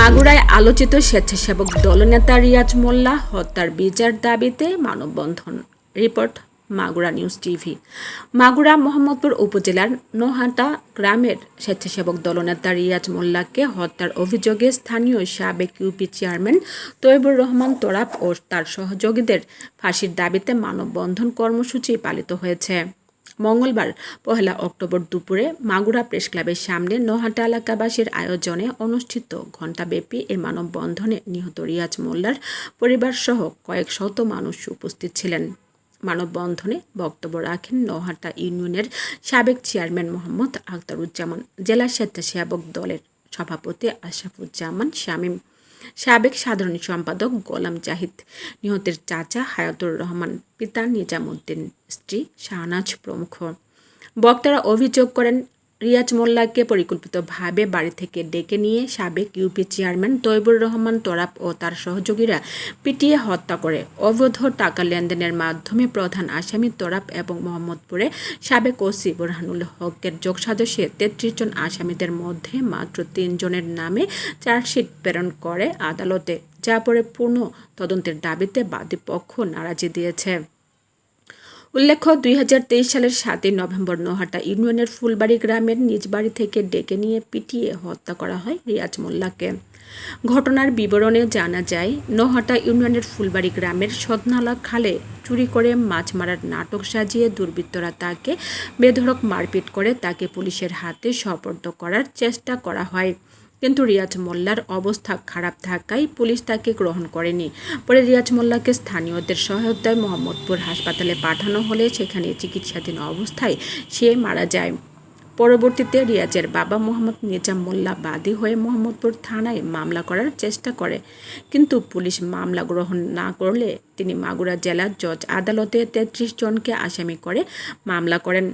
মাগুরায় আলোচিত স্বেচ্ছাসেবক দলনেতা রিয়াজ মোল্লা হত্যার বিচার দাবিতে মানববন্ধন। Report, Magura news TV. Magura, Mohammadpur উপজেলার নোহাটা গ্রামের স্বেচ্ছাসেবক দলনেতা রিয়াজ মোল্লাকে হত্যার অভিযোগে স্থানীয় সাবেক ইউপি চেয়ারম্যান তৈবুর রহমান তোরাব ও তার সহযোগীদের ফাঁসির দাবিতে মানববন্ধন কর্মসূচি পালিত হয়েছে। মঙ্গলবার, পহেলা অক্টোবর দুপুরে মাগুরা প্রেস ক্লাবের সামনে নহাটা এলাকাবাসীর আয়োজনে অনুষ্ঠিত ঘণ্টাব্যাপী এ মানববন্ধনে নিহত রিয়াজ মোল্লার পরিবারসহ কয়েক শত মানুষ উপস্থিত ছিলেন। মানববন্ধনে বক্তব্য রাখেন নোহাটা ইউনিয়নের সাবেক চেয়ারম্যান মোহাম্মদ আখতারুজ্জামান, জেলা স্বেচ্ছাসেবক দলের সভাপতি আশরাফুজ্জামান শামীম। সাবেক সাধারণ সম্পাদক গোলাম জাহিদ, নিহতের চাচা হায়াতুর রহমান, পিতা নিজামুদ্দিন, স্ত্রী শাহনাজ প্রমুখ। বক্তারা অভিযোগ করেন রিয়াজ মোল্লাকে পরিকল্পিতভাবে বাড়ি থেকে ডেকে নিয়ে সাবেক ইউপি চেয়ারম্যান তৈবুর রহমান তোরাব ও তার সহযোগীরা পিটিয়ে হত্যা করে। অবৈধ টাকা লেনদেনের মাধ্যমে প্রধান আসামি তোরাব এবং মোহাম্মদপুরে সাবেক ওসি বোরহানুল হকের যোগসাজশে তেত্রিশ জন আসামিদের মধ্যে মাত্র তিনজনের নামে চার্জশিট প্রেরণ করে আদালতে, যা পরে পূর্ণ তদন্তের দাবিতে বাদীপক্ষ নারাজি দিয়েছে। উল্লেখ্য, দুই হাজার তেইশ সালের সাতই নভেম্বর নোহাটা ইউনিয়নের ফুলবাড়ি গ্রামের নিজ বাড়ি থেকে ডেকে নিয়ে পিটিয়ে হত্যা করা হয় রিয়াজ মোল্লাকে। ঘটনার বিবরণে জানা যায়, নোহাটা ইউনিয়নের ফুলবাড়ি গ্রামের সদনালা খালে চুরি করে মাছ মারার নাটক সাজিয়ে দুর্বৃত্তরা তাকে বেধড়ক মারপিট করে তাকে পুলিশের হাতে সোপর্দ করার চেষ্টা করা হয়। কিন্তু রিয়াজ মোল্লার অবস্থা খারাপ থাকায় পুলিশ তাকে গ্রহণ করেনি। পরে রিয়াজ মোল্লাকে স্থানীয়দের সহায়তায় মোহাম্মদপুর হাসপাতালে পাঠানো হলে সেখানে চিকিৎসাধীন অবস্থায় সে মারা যায়। পরবর্তীতে রিয়াজের বাবা মোহাম্মদ নিজাম মোল্লা বাদী হয়ে মোহাম্মদপুর থানায় মামলা করার চেষ্টা করে। কিন্তু পুলিশ মামলা গ্রহণ না করলে তিনি মাগুরা জেলার জজ আদালতে তেত্রিশ জনকে আসামি করে মামলা করেন।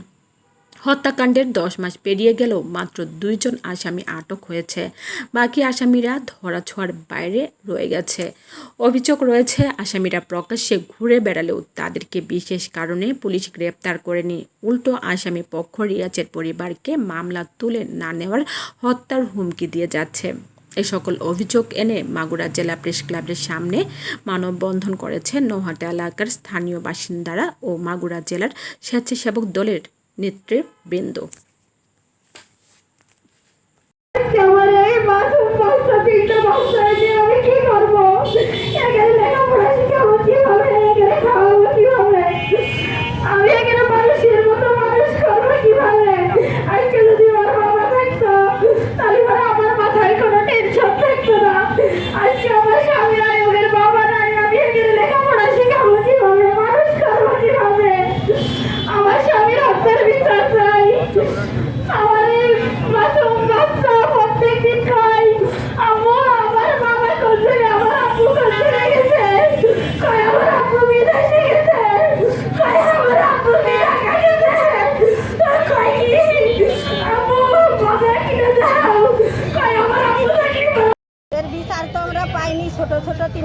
হত্যাকাণ্ডের দশ মাস পেরিয়ে গেলেও মাত্র দুইজন আসামি আটক হয়েছে। বাকি আসামিরা ধরাছোঁয়ার বাইরে রয়ে গেছে। অভিযোগ রয়েছে, আসামিরা প্রকাশ্যে ঘুরে বেড়ালেও তাদেরকে বিশেষ কারণে পুলিশ গ্রেপ্তার করেনি। উল্টো আসামি পক্ষ রিয়াজের পরিবারকে মামলা তুলে না নেওয়ার হত্যার হুমকি দিয়ে যাচ্ছে। এ সকল অভিযোগ এনে মাগুরা জেলা প্রেস ক্লাবের সামনে মানববন্ধন করেছে। নৌহাটা এলাকার স্থানীয় বাসিন্দারা ও মাগুরা জেলার স্বেচ্ছাসেবক দলের আজকে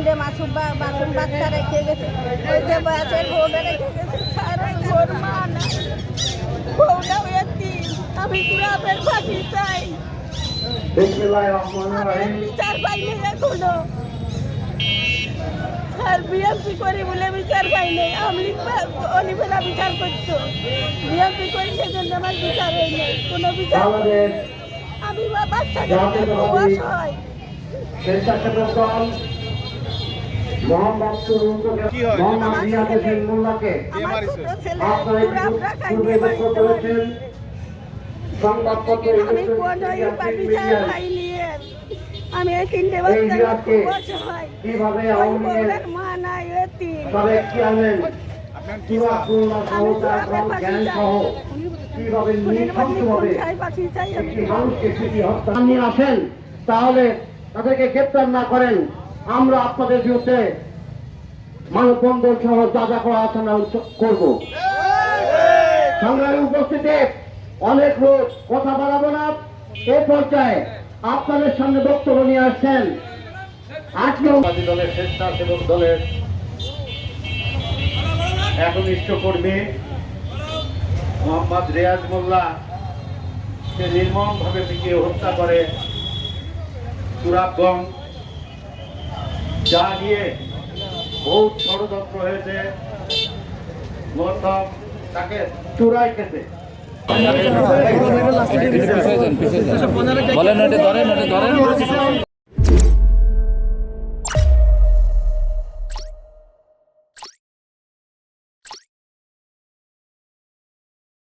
তিনটে মাসুম বা- মাসুম বাচ্চা রেখে গেছে। ওই যে বয়সের বউটা রেখে গেছে সারা ঘর মা বউটা এতি আমি কীভাবে ফাঁসি চাই। বিচার পাইনি এখনও। স্যার বিএমপি করি বলে বিচার পাইনি আমি অলিবেলা বিচার করতো। বিএমপি করি সেজন্য আমার বিচার হয়নি কোনো বিচার আমি বাচ্চাকে অসহায় আমি এই তিনটে কীভাবে মা নাই নিয়ে আসেন তাহলে তাদেরকে গ্রেপ্তার না করেন। আমরা আপনাদের বিরুদ্ধে মানববন্ধন সহ যা যা করা আছে আমরা করব। সংগ্রামী উপস্থিতি, অনেক লোক কথা বাড়াবো না। এ পর্যায়ে আপনাদের সামনে বক্তব্য নিয়ে আসছেন নম্বর দলের স্বেচ্ছাসেবক হত্যা করে সুরাবগঞ্জ যা নিয়ে বহুত ষড়যন্ত্র হয়েছে। তাকে চূড়াই খেতে। বলেন